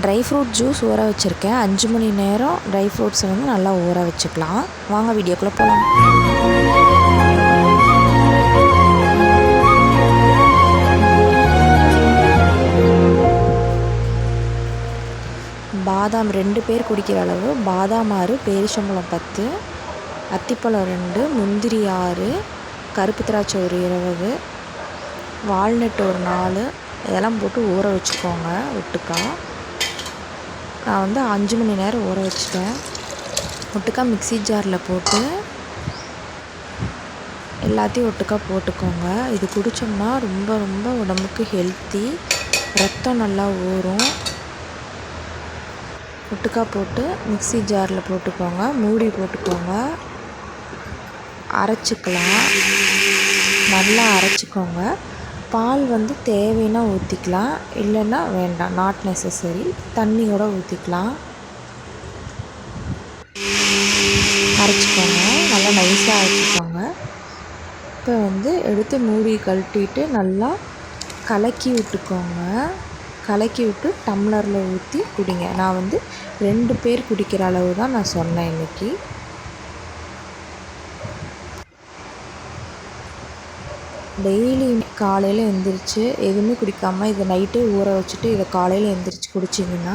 Dry fruit juice ஊற வச்சுருக்கேன். அஞ்சு மணி நேரம் ட்ரை ஃப்ரூட்ஸை வந்து நல்லா ஊற வச்சுக்கலாம். வாங்க வீடியோக்குள்ளே போகலாம் பாதாம் ரெண்டு பேர் குடிக்கிற அளவு. பாதாம் ஆறு பேரிச்சம்பழம் பத்து அத்திப்பழம் ரெண்டு முந்திரி ஆறு கருப்பு திராட்சை ஒரு இருபது வால்நட் ஒரு நாலு. இதெல்லாம் போட்டு ஊற வச்சுக்கோங்க ஒட்டுக்கா நான் வந்து அஞ்சு மணி நேரம் ஊற வச்சுட்டேன். ஒட்டுக்கா மிக்ஸி ஜாரில் போட்டு எல்லாத்தையும் ஒட்டுக்கா போட்டுக்கோங்க. இது குடித்தோம்னா ரொம்ப ரொம்ப உடம்புக்கு ஹெல்த்தி ரத்தம் நல்லா ஊறும். ஒட்டுக்கா போட்டு மிக்ஸி ஜாரில் போட்டுக்கோங்க. மூடி போட்டுக்கோங்க. அரைச்சிக்கலாம். நல்லா அரைச்சிக்கோங்க. பால் வந்து தேவைன்னா ஊற்றிக்கலாம் இல்லைன்னா வேண்டாம் நாட் நெசசரி தண்ணியோட ஊற்றிக்கலாம் அரைச்சிக்கோங்க. நல்லா நைஸாக அரைச்சிக்கோங்க. இப்போ வந்து எடுத்து மூடி கழட்டிட்டு நல்லா கலக்கி விட்டுக்கோங்க. கலக்கி விட்டு டம்ளரில் ஊற்றி குடிங்க. நான் வந்து ரெண்டு பேர் குடிக்கிற அளவு தான் நான் சொன்னேன் இன்றைக்கி டெய்லி காலையில் எழுந்திரிச்சு எதுவுமே குடிக்காமல் இதை நைட்டே ஊற வச்சுட்டு இதை காலையில் எழுந்திரிச்சு குடிச்சிங்கன்னா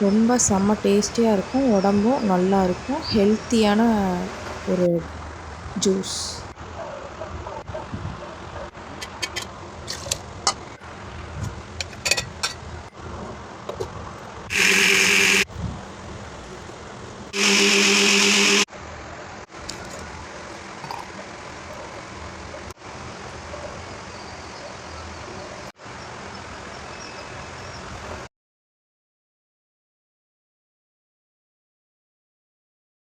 ரொம்ப செம்ம டேஸ்டியாக இருக்கும் உடம்பும் நல்லா இருக்கும் ஹெல்த்தியான ஒரு ஜூஸ்